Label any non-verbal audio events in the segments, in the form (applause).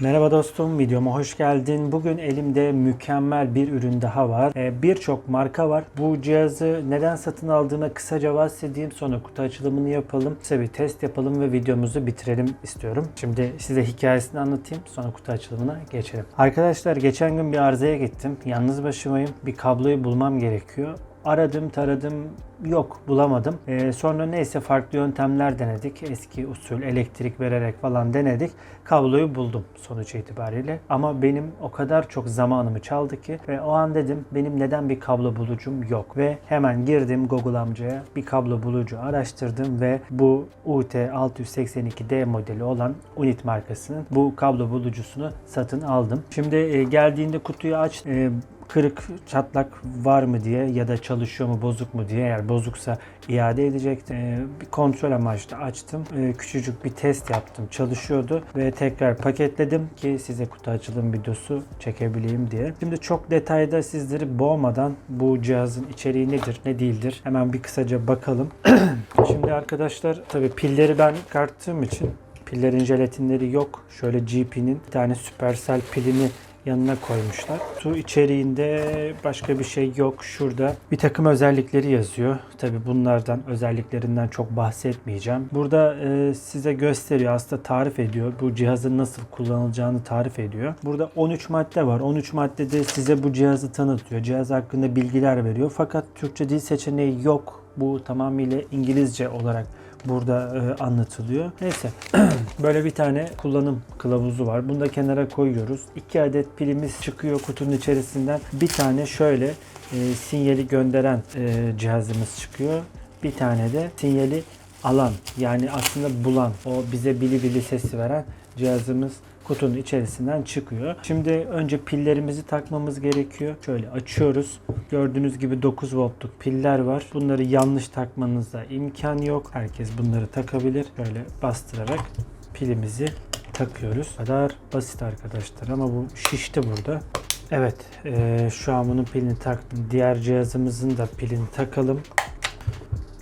Merhaba dostum, videoma hoş geldin. Bugün elimde mükemmel bir ürün daha var. Ee, Birçok marka var. Bu cihazı neden satın aldığına kısaca bahsedeyim. Sonra kutu açılımını yapalım. Kısa bir test yapalım ve videomuzu bitirelim istiyorum. Şimdi size hikayesini anlatayım. Sonra kutu açılımına geçelim. Arkadaşlar geçen gün bir arızaya gittim. Yalnız başımayım. Bir kabloyu bulmam gerekiyor. Aradım taradım yok bulamadım. Ee, sonra neyse farklı yöntemler denedik. Eski usul elektrik vererek falan denedik. Kabloyu buldum sonuç itibariyle. Ama benim o kadar çok zamanımı çaldı ki ve o an dedim benim neden bir kablo bulucum yok. Ve hemen girdim Google amcaya bir kablo bulucu araştırdım ve bu UT682D modeli olan Unit markasının bu kablo bulucusunu satın aldım. Şimdi e, geldiğinde kutuyu aç e, kırık çatlak var mı diye ya da çalışıyor mu bozuk mu diye eğer bozuksa iade edecektim. Ee, bir kontrol amaçlı açtım. Ee, küçücük bir test yaptım. Çalışıyordu ve tekrar paketledim ki size kutu açılım videosu çekebileyim diye. Şimdi çok detayda sizleri boğmadan bu cihazın içeriği nedir ne değildir hemen bir kısaca bakalım. (clears throat) Şimdi arkadaşlar tabii pilleri ben çıkarttığım için pillerin jelatinleri yok. Şöyle GP'nin bir tane Supercell pilini yanına koymuşlar. Su içeriğinde başka bir şey yok. Şurada bir takım özellikleri yazıyor. Tabi bunlardan özelliklerinden çok bahsetmeyeceğim. Burada e, size gösteriyor aslında tarif ediyor. Bu cihazın nasıl kullanılacağını tarif ediyor. Burada 13 madde var. 13 maddede size bu cihazı tanıtıyor. Cihaz hakkında bilgiler veriyor. Fakat Türkçe dil seçeneği yok. Bu tamamıyla İngilizce olarak burada e, anlatılıyor. Neyse (clears throat) böyle bir tane kullanım kılavuzu var. Bunu da kenara koyuyoruz. 2 adet pilimiz çıkıyor kutunun içerisinden. Bir tane şöyle e, sinyali gönderen e, cihazımız çıkıyor. Bir tane de sinyali alan yani aslında bulan o bize bili bili sesi veren cihazımız kutunun içerisinden çıkıyor. Şimdi önce pillerimizi takmamız gerekiyor. Şöyle açıyoruz. Gördüğünüz gibi 9 voltluk piller var. Bunları yanlış takmanıza imkan yok. Herkes bunları takabilir. Böyle bastırarak pilimizi takıyoruz. Bu kadar basit arkadaşlar ama bu şişti burada. Evet eee, şu an bunun pilini taktım. Diğer cihazımızın da pilini takalım.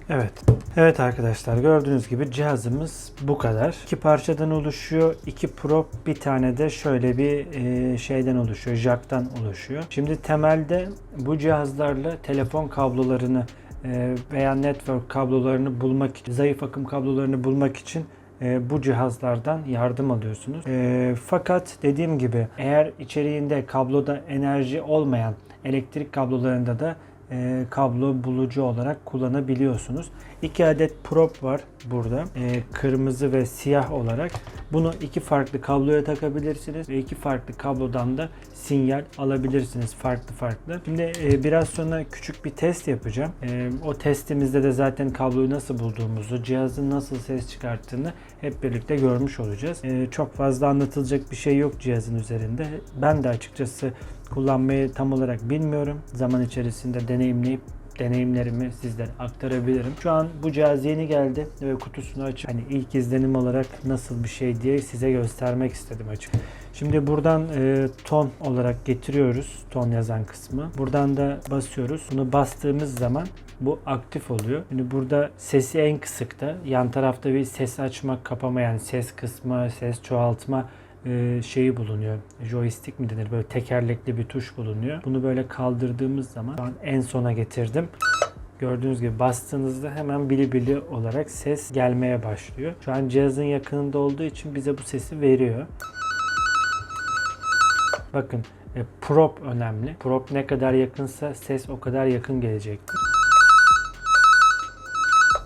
Evet. Evet arkadaşlar gördüğünüz gibi cihazımız bu kadar. İki parçadan oluşuyor. iki prop bir tane de şöyle bir e, şeyden oluşuyor. Jack'tan oluşuyor. Şimdi temelde bu cihazlarla telefon kablolarını e, veya network kablolarını bulmak zayıf akım kablolarını bulmak için e, bu cihazlardan yardım alıyorsunuz. E, fakat dediğim gibi eğer içeriğinde kabloda enerji olmayan elektrik kablolarında da e, kablo bulucu olarak kullanabiliyorsunuz. İki adet prop var burada. E, kırmızı ve siyah olarak. Bunu iki farklı kabloya takabilirsiniz ve iki farklı kablodan da sinyal alabilirsiniz farklı farklı. Şimdi e, biraz sonra küçük bir test yapacağım. O testimizde de zaten kabloyu nasıl bulduğumuzu, cihazın nasıl ses çıkarttığını hep birlikte görmüş olacağız. Çok fazla anlatılacak bir şey yok cihazın üzerinde. Ben de açıkçası kullanmayı tam olarak bilmiyorum. Zaman içerisinde deneyimleyip deneyimlerimi sizlere aktarabilirim. Şu an bu cihaz yeni geldi ve kutusunu açıp hani ilk izlenim olarak nasıl bir şey diye size göstermek istedim açık. Şimdi buradan e, ton olarak getiriyoruz ton yazan kısmı. Buradan da basıyoruz. Bunu bastığımız zaman bu aktif oluyor. Şimdi burada sesi en kısıkta. Yan tarafta bir ses açma kapama yani ses kısmı, ses çoğaltma e, şeyi bulunuyor. Joystick mi denir? Böyle tekerlekli bir tuş bulunuyor. Bunu böyle kaldırdığımız zaman şu an en sona getirdim. Gördüğünüz gibi bastığınızda hemen bili bili olarak ses gelmeye başlıyor. Şu an cihazın yakınında olduğu için bize bu sesi veriyor. Bakın e, prop önemli. Prop ne kadar yakınsa ses o kadar yakın gelecektir.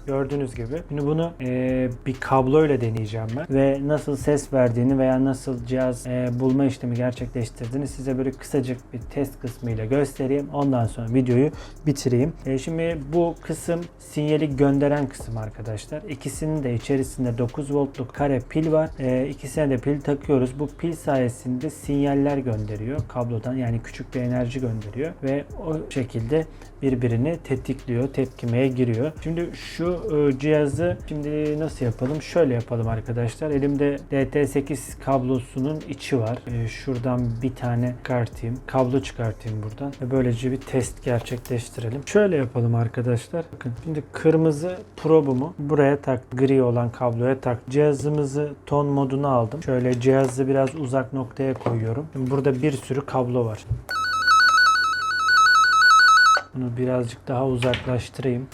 Gördüğünüz gibi. Şimdi bunu e, bir kabloyla deneyeceğim ben. Ve nasıl ses verdiğini veya nasıl cihaz e, bulma işlemi gerçekleştirdiğini size böyle kısacık bir test kısmıyla göstereyim. Ondan sonra videoyu bitireyim. E, şimdi bu kısım sinyali gönderen kısım arkadaşlar. İkisinin de içerisinde 9 voltluk kare pil var. E, ikisine de pil takıyoruz. Bu pil sayesinde sinyaller gönderiyor kablodan. Yani küçük bir enerji gönderiyor ve o şekilde birbirini tetikliyor, tepkimeye giriyor. Şimdi şu e, cihazı şimdi nasıl yapalım? Şöyle yapalım arkadaşlar. Elimde DT8 kablosunun içi var. E, şuradan bir tane çıkartayım. Kablo çıkartayım buradan. Ve böylece bir test gerçekleştirelim. Şöyle yapalım arkadaşlar. Bakın şimdi kırmızı probumu buraya tak. Gri olan kabloya tak. Cihazımızı ton moduna aldım. Şöyle cihazı biraz uzak noktaya koyuyorum. Şimdi burada bir sürü kablo var. Bunu birazcık daha uzaklaştırayım.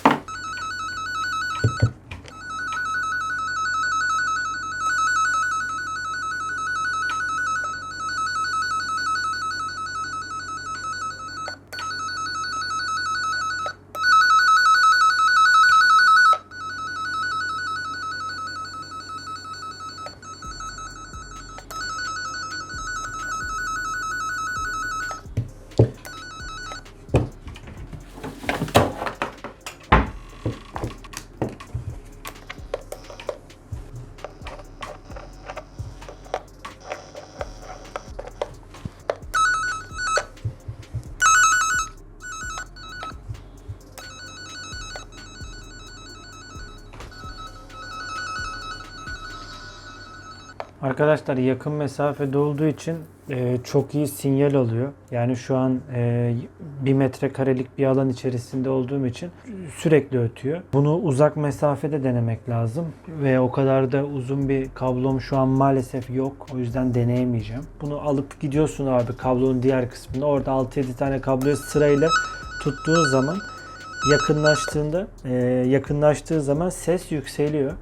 Arkadaşlar yakın mesafede olduğu için e, çok iyi sinyal alıyor. Yani şu an e, bir metrekarelik bir alan içerisinde olduğum için sürekli ötüyor. Bunu uzak mesafede denemek lazım. Ve o kadar da uzun bir kablom şu an maalesef yok. O yüzden deneyemeyeceğim. Bunu alıp gidiyorsun abi kablonun diğer kısmında. Orada 6-7 tane kabloyu sırayla tuttuğun zaman yakınlaştığında e, yakınlaştığı zaman ses yükseliyor.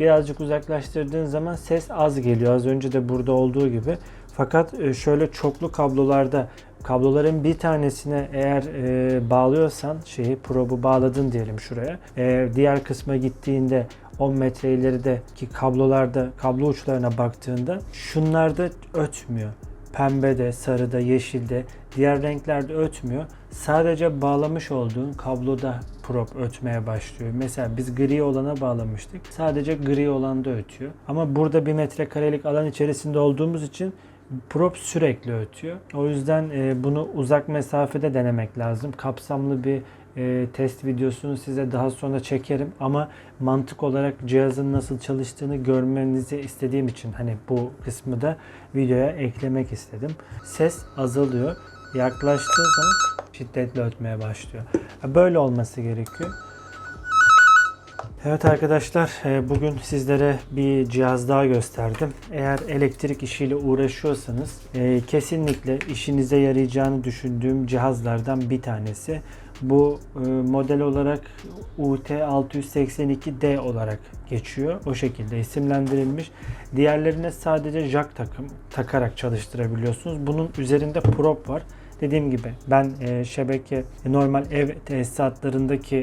Birazcık uzaklaştırdığın zaman ses az geliyor. Az önce de burada olduğu gibi. Fakat e, şöyle çoklu kablolarda kabloların bir tanesine eğer e, bağlıyorsan şeyi probu bağladın diyelim şuraya. E, diğer kısma gittiğinde 10 metre ilerideki kablolarda kablo uçlarına baktığında şunlarda ötmüyor. Pembede, sarıda, yeşilde, diğer renklerde ötmüyor. Sadece bağlamış olduğun kabloda prop ötmeye başlıyor. Mesela biz gri olana bağlamıştık. Sadece gri olanda ötüyor. Ama burada bir metrekarelik alan içerisinde olduğumuz için prop sürekli ötüyor. O yüzden e, bunu uzak mesafede denemek lazım. Kapsamlı bir e, test videosunu size daha sonra çekerim ama mantık olarak cihazın nasıl çalıştığını görmenizi istediğim için hani bu kısmı da videoya eklemek istedim. Ses azalıyor. Yaklaştığı zaman şiddetli ötmeye başlıyor. Böyle olması gerekiyor. Evet arkadaşlar e, bugün sizlere bir cihaz daha gösterdim. Eğer elektrik işiyle uğraşıyorsanız e, kesinlikle işinize yarayacağını düşündüğüm cihazlardan bir tanesi. Bu e, model olarak UT682D olarak geçiyor. O şekilde isimlendirilmiş. Diğerlerine sadece jack takım takarak çalıştırabiliyorsunuz. Bunun üzerinde prop var. Dediğim gibi ben e, şebeke normal ev tesisatlarındaki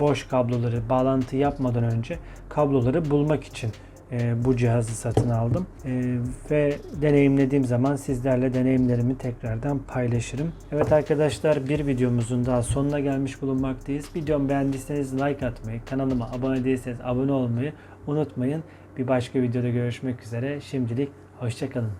boş kabloları bağlantı yapmadan önce kabloları bulmak için e, bu cihazı satın aldım. E, ve deneyimlediğim zaman sizlerle deneyimlerimi tekrardan paylaşırım. Evet arkadaşlar bir videomuzun daha sonuna gelmiş bulunmaktayız. Videomu beğendiyseniz like atmayı, kanalıma abone değilseniz abone olmayı unutmayın. Bir başka videoda görüşmek üzere. Şimdilik hoşçakalın.